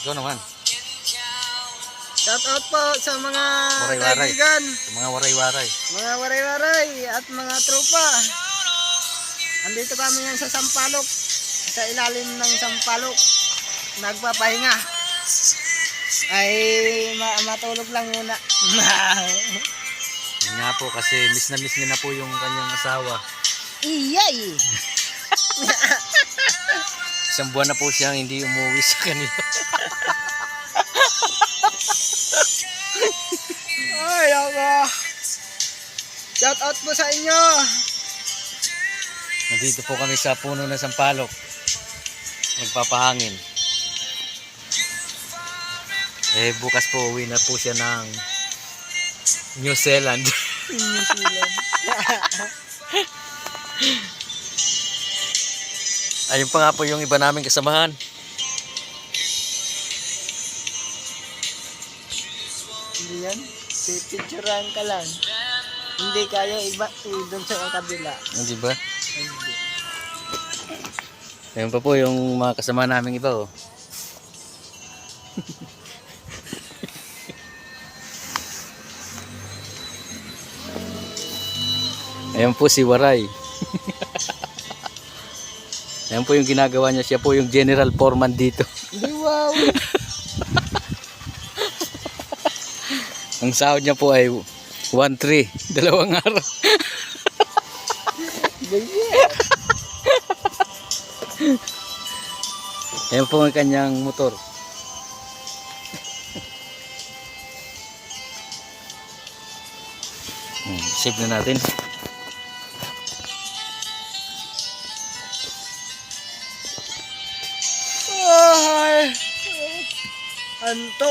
Ikaw naman. Shout out po sa mga Waray-waray. kaibigan, Sa mga waray-waray. mga waray-waray at mga tropa. Andito kami yan sa Sampalok, sa ilalim ng Sampalok. Nagpapahinga. Ay, ma- matulog lang muna. Nga po kasi miss na miss niya na po yung kanyang asawa. Iyay! Isang buwan na po siyang hindi umuwi sa kanila. Ay, ako. Shout out po sa inyo. Nandito po kami sa puno ng sampalok. Nagpapahangin. Eh bukas po uwi na po siya ng New Zealand. New Zealand. Ayun pa nga po yung iba naming kasamahan. Hindi yan. Pipicturean ka lang. Hindi kaya iba eh, doon sa kabila. Hindi ba? Hindi. Ayun pa po yung mga kasama naming iba oh. Ayan po si Waray. Ayan po yung ginagawa niya. Siya po yung general foreman dito. Wow. Ang sahod niya po ay 1-3. Dalawang araw. Ayan po ang kanyang motor. Hmm, save na natin. Ay. Antok.